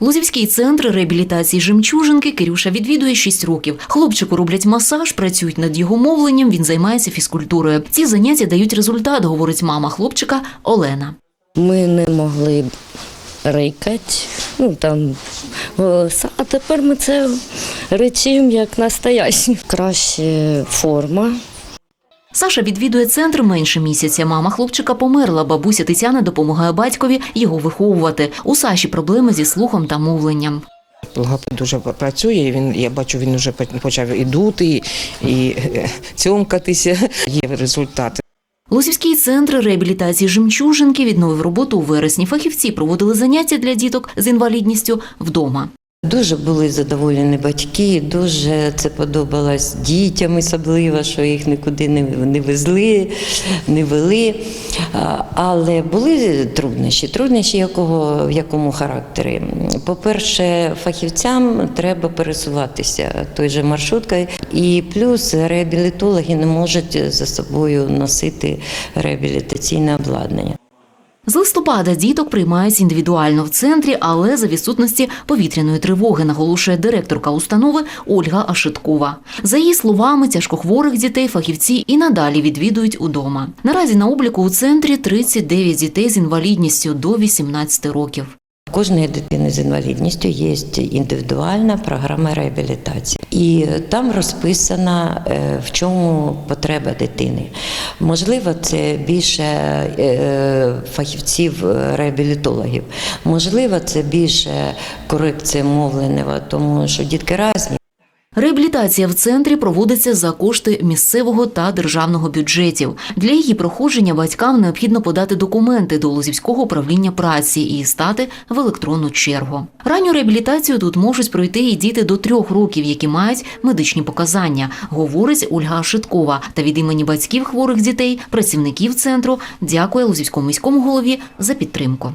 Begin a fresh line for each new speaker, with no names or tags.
Лузівський центр реабілітації жемчужинки Кирюша відвідує 6 років. Хлопчику роблять масаж, працюють над його мовленням. Він займається фізкультурою. Ці заняття дають результат, говорить мама хлопчика Олена.
Ми не могли рикати, ну там голоса, а тепер ми це речимо як настоящі. Краще форма.
Саша відвідує центр менше місяця. Мама хлопчика померла. Бабуся Тетяна допомагає батькові його виховувати. У Саші проблеми зі слухом та мовленням.
Логопед дуже працює. Він я бачу, він вже почав і дути, і е, цьомкатися. Є результати.
Лосівський центр реабілітації жемчужинки відновив роботу у вересні. Фахівці проводили заняття для діток з інвалідністю вдома.
Дуже були задоволені батьки, дуже це подобалось дітям, особливо, що їх нікуди не, не везли, не вели. Але були труднощі. Труднощі якого, в якому характері? По-перше, фахівцям треба пересуватися той же маршруткою, і плюс реабілітологи не можуть за собою носити реабілітаційне обладнання.
З листопада діток приймають індивідуально в центрі, але за відсутності повітряної тривоги, наголошує директорка установи Ольга Ашиткова. За її словами, тяжкохворих дітей фахівці і надалі відвідують удома. Наразі на обліку у центрі 39 дітей з інвалідністю до 18 років.
Кожної дитини з інвалідністю є індивідуальна програма реабілітації, і там розписано, е, в чому потреба дитини. Можливо, це більше е, е, реабілітологів, можливо, це більше корекція мовленого, тому що дітки різні.
Реабілітація в центрі проводиться за кошти місцевого та державного бюджетів. Для її проходження батькам необхідно подати документи до Лозівського управління праці і стати в електронну чергу. Ранню реабілітацію тут можуть пройти і діти до трьох років, які мають медичні показання, говорить Ольга Шиткова. Та від імені батьків хворих дітей, працівників центру, дякує Лозівському міському голові за підтримку.